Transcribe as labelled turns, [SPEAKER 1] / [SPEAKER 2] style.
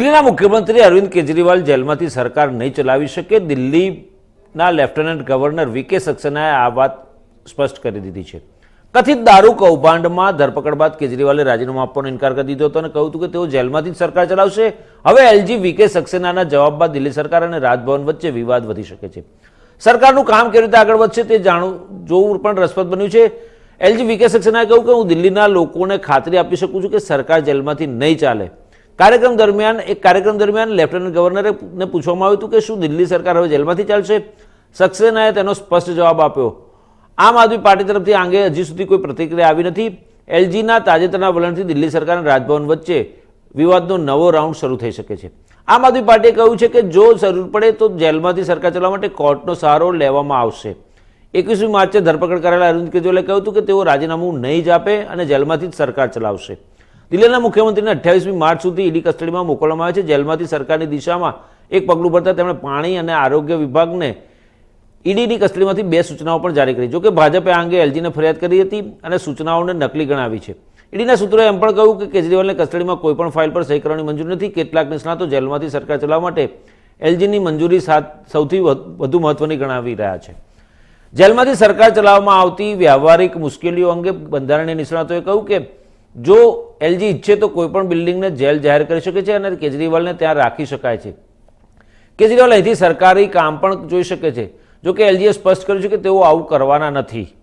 [SPEAKER 1] દિલ્હીના મુખ્યમંત્રી અરવિંદ કેજરીવાલ જેલમાંથી સરકાર નહીં ચલાવી શકે, દિલ્હીના લેફ્ટનન્ટ ગવર્નર વીકે સક્સેનાએ આ વાત સ્પષ્ટ કરી દીધી છે. કથિત દારૂ કૌભાંડમાં ધરપકડ બાદ કેજરીવાલે રાજીનામું આપવાનો ઇનકાર કરી દીધો હતો અને કહ્યું હતું કે તેઓ જેલમાંથી જ સરકાર ચલાવશે. હવે એલજી વીકે સક્સેનાના જવાબ બાદ દિલ્હી સરકાર અને રાજભવન વચ્ચે વિવાદ વધી શકે છે. સરકારનું કામ કેવી રીતે આગળ વધશે તે જાણવું જોવું પણ રસપ્રદ બન્યું છે. એલજી વીકે સક્સેનાએ કહ્યું કે હું દિલ્હીના લોકોને ખાતરી આપી શકું છું કે સરકાર જેલમાંથી નહીં ચાલે. કાર્યક્રમ દરમિયાન, એક કાર્યક્રમ દરમિયાન લેફ્ટનન્ટ ગવર્નરે પૂછવામાં આવ્યું હતું કે શું દિલ્હી સરકાર હવે જેલમાંથી ચાલશે? સક્સેનાએ તેનો સ્પષ્ટ જવાબ આપ્યો. આમ આદમી પાર્ટી તરફથી આ અંગે હજી સુધી કોઈ પ્રતિક્રિયા આવી નથી. એલજીના તાજેતરના વલણથી દિલ્હી સરકાર અને રાજભવન વચ્ચે વિવાદનો નવો રાઉન્ડ શરૂ થઈ શકે છે. આમ આદમી પાર્ટીએ કહ્યું છે કે જો જરૂર પડે તો જેલમાંથી સરકાર ચલાવવા માટે કોર્ટનો સહારો લેવામાં આવશે. એકવીસમી માર્ચે ધરપકડ કરાયેલા અરવિંદ કેજરીવાલે કહ્યું હતું કે તેઓ રાજીનામું નહીં જ આપે અને જેલમાંથી જ સરકાર ચલાવશે. દિલ્હીના મુખ્યમંત્રીને અઠ્યાવીસમી માર્ચ સુધી ઈડી કસ્ટડીમાં મોકલવામાં આવે છે. જેલમાંથી સરકારની દિશામાં એક પગલું ભરતા તેમણે પાણી અને આરોગ્ય વિભાગને ઈડીની કસ્ટડીમાંથી બે સૂચનાઓ પણ જારી કરી. જોકે ભાજપે આ અંગે એલજીને ફરિયાદ કરી હતી અને સૂચનાઓને નકલી ગણાવી છે. ઈડીના સૂત્રોએ એમ પણ કહ્યું કે કેજરીવાલને કસ્ટડીમાં કોઈપણ ફાઇલ પર સહી કરવાની મંજૂરી નથી. કેટલાક નિષ્ણાતો જેલમાંથી સરકાર ચલાવવા માટે એલજીની મંજૂરી સાથ સૌથી વધુ મહત્વની ગણાવી રહ્યા છે. જેલમાંથી સરકાર ચલાવવામાં આવતી વ્યવહારિક મુશ્કેલીઓ અંગે બંધારણીય નિષ્ણાતોએ કહ્યું કે જો એલજી ઈચ્છે તો કોઈપણ બિલ્ડિંગને જેલ જાહેર કરી શકે છે અને કેજરીવાલને ત્યાં રાખી શકાય છે. કેજરીવાલ અહીંથી સરકારી કામ પણ જોઈ શકે છે. જો કે એલજીએ સ્પષ્ટ કર્યું છે કે તેઓ આવું કરવાના નથી.